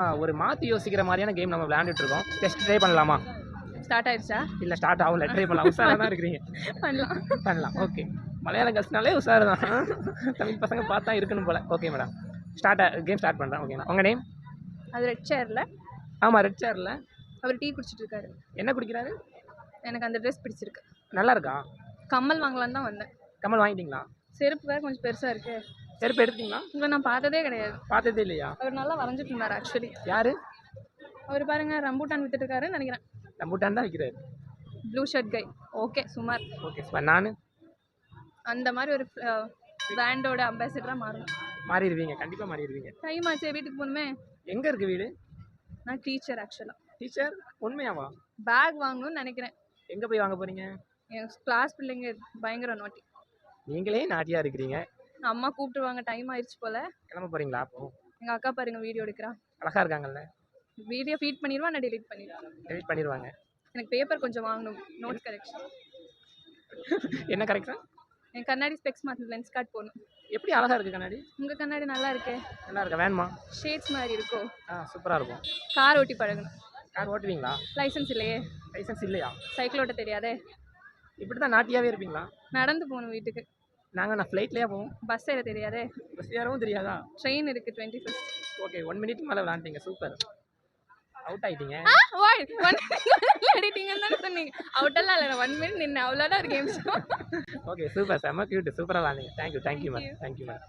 ஆ, ஒரு மாற்றி யோசிக்கிற மாதிரியான கேம் நம்ம விளையாண்டுட்டு இருக்கோம். ஜஸ்ட் ட்ரை பண்ணலாமா? ஸ்டார்ட் ஆயிடுச்சா? இல்லை ஸ்டார்ட் ஆகல. ட்ரை பண்ணலாம். உஷாராக தான் இருக்கிறீங்க. பண்ணலாம். பண்ணலாம். ஓகே மலையாள கல்ஸ்னாலே உஷாரு தான். தமிழ் பசங்க பார்த்தா இருக்கணும் போல. Okay madam start game start பண்ணுறேன் ஓகேண்ணா உங்கள் நேம் அது ரெட் சேர்ல ஆமாம் ரெட் சேரில் அவர் டீ குடிச்சிட்டு இருக்காரு. என்ன குடிக்கிறாரு? எனக்கு அந்த ட்ரெஸ் பிடிச்சிருக்கு. நல்லா இருக்கா? கம்மல் வாங்கலான்னு தான் வந்தேன். கமல் வாங்கிட்டீங்களா? செருப்பு வேற கொஞ்சம் பெருசா இருக்கு. செருப்பு எடுத்தீங்களா இவரை நான் பார்த்ததே கிடையாது. பார்த்ததே இல்லையா? அவர் நல்லா வரைஞ்சிட்டு இருந்தார் ஆக்சுவலி யாரு? அவர் பாருங்க ரம்பூட்டான் வித்துட்டு இருக்காருன்னு நினைக்கிறேன். நம்பூட்டான் தான் விற்கிறாரு ப்ளூ ஷர்ட் கை ஓகே சுமார். ஓகே சார் நான்? அந்த மாதிரி ஒரு பிராண்டோட அம்பாசிடராக மாறணும். மாறிடுவீங்க கண்டிப்பாக மாறிடுவீங்க. டைம் ஆச்சு வீட்டுக்கு போகணுமே. எங்கே இருக்குது வீடு? நான் டீச்சர் ஆக்சுவலாக டீச்சர் உண்மையாவா? பேக் வாங்கணும்னு நினைக்கிறேன். எங்கே போய் வாங்க போகிறீங்க என் கிளாஸ் பிள்ளைங்க பயங்கர நோட்டி நீங்களே நாட்டியாக இருக்கிறீங்க. அம்மா கூப்பிட்டுருவாங்க. டைம் ஆயிடுச்சு போல. கிளம்ப போகிறீங்களா அப்போ? எங்கள் அக்கா பாருங்க வீடியோ எடுக்கிறா. அழகாக இருக்காங்கல்ல? வீடியோ ஃபீட் பண்ணிடுவா நான் டெலீட் பண்ணிடுவேன். எடிட் பண்ணிடுவாங்க. எனக்கு பேப்பர் கொஞ்சம் வாங்கணும். நோட்ஸ் கரெக்ஷன் என்ன கரெக்டாக என் கண்ணாடி ஸ்பெக்ஸ் மாற்றணும் லென்ஸ் கார்ட் போடணும். எப்படி அழகாக இருக்குது கண்ணாடி? உங்கள் கண்ணாடி நல்லா இருக்கே. நல்லா இருக்கா? வேணுமா? ஷேட்ஸ் மாதிரி இருக்கோ. ஆ சூப்பராக இருக்கும். கார் ஓட்டி பழகணும். கார் ஓட்டுவீங்களா? லைசன்ஸ் இல்லையே. லைசன்ஸ் இல்லையா? சைக்கிள் ஓட்ட தெரியாதே. இப்படி தான் நாட்டியாகவே இருப்பீங்களா? நடந்து போகணும் வீட்டுக்கு. நாங்கள் நான் ஃப்ளைட்லேயே போவோம். பஸ் ஏற தெரியாதே? பஸ் ஏறவும் தெரியாதா? ட்ரெயின் இருக்குது twenty first okay one minute மேலே விளாண்டீங்க சூப்பர் அவுட் ஆயிட்டீங்க. ஒன் அடிட்டீங்கன்னு தானே சொன்னீங்க. அவுட்டெல்லாம் இல்லை ஒன் மினிட் நின்று அவ்வளோதான் ஒரு கேம் ஓகே சூப்பர் செம்ம கியூட் சூப்பராக விளாண்டீங்க. Thank you thank you ma'am thank you ma'am